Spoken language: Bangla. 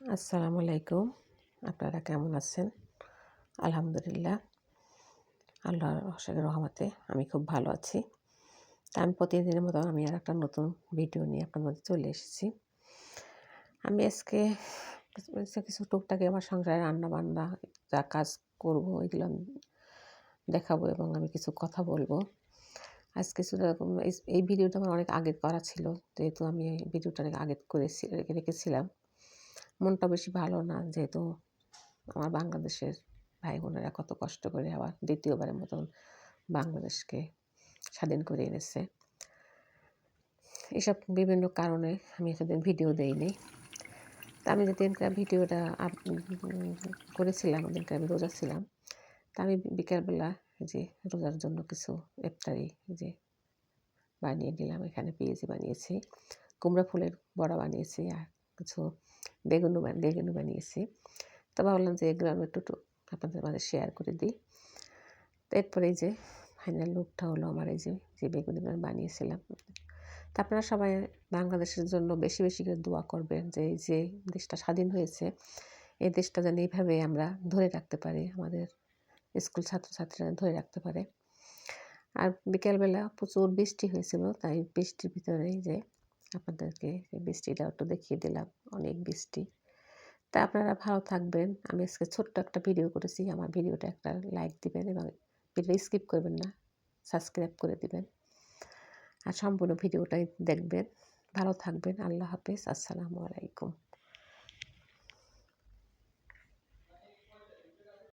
আসসালামু আলাইকুম। আপনারা কেমন আছেন? আলহামদুলিল্লাহ। আল্লাহর অশেষ রহমতে আমি খুব ভালো আছি। তা আমি প্রতিদিনের মতো আমি আর একটা নতুন ভিডিও নিয়ে আপনার মধ্যে চলে এসেছি। আমি আজকে কিছু টুকটাকে আমার সংসারে রান্না বান্না যা কাজ করব এগুলো আমি দেখাবো এবং আমি কিছু কথা বলব। আজ কিছু এই ভিডিওটা আমার অনেক আগে করা ছিল, যেহেতু আমি ভিডিওটা অনেক আগে করেছি, রেখে, রেখেছিলাম। মনটা বেশি ভালো না, যেহেতু আমার বাংলাদেশের ভাই বোনেরা কত কষ্ট করে আবার দ্বিতীয়বারের মতন বাংলাদেশকে স্বাধীন করে এনেছে। এসব বিভিন্ন কারণে আমি এতদিন ভিডিও দেইনি। তা আমি যেদিনকে ভিডিওটা করেছিলাম ওদিনকে আমি রোজা ছিলাম, তা আমি বিকেলবেলা যে রোজার জন্য কিছু ইফতারি যে বানিয়ে নিলাম, এখানে পেঁয়াজি বানিয়েছি, কুমড়া ফুলের বড়া বানিয়েছি আর কিছু বেগুন বেগুনও বানিয়েছি। তো ভাবলাম যে এগুলো আমি একটু আপনাদের মাঝে শেয়ার করে দিই। তো এরপরে এই যে ফাইনাল লুকটা হলো আমার এই যে যে বেগুনি বানিয়েছিলাম। তা আপনারা সবাই বাংলাদেশের জন্য বেশি বেশি করে দোয়া করবেন যে এই যে দেশটা স্বাধীন হয়েছে, এই দেশটা যেন এইভাবে আমরা ধরে রাখতে পারি, আমাদের স্কুল ছাত্রছাত্রীরা ধরে রাখতে পারে। আর বিকেলবেলা প্রচুর বৃষ্টি হয়েছিল, তাই বৃষ্টির ভিতরেই যে আপনাদেরকে বৃষ্টিটা একটু দেখিয়ে দিলাম, অনেক বৃষ্টি। তা আপনারা ভালো থাকবেন। আমি আজকে ছোট্ট একটা ভিডিও করেছি, আমার ভিডিওটা একটা লাইক দিবেন এবং ভিডিও স্কিপ করবেন না, সাবস্ক্রাইব করে দিবেন। আর সম্পূর্ণ ভিডিওটাই দেখবেন। ভালো থাকবেন, আল্লাহ হাফেজ, আসসালামু আলাইকুম।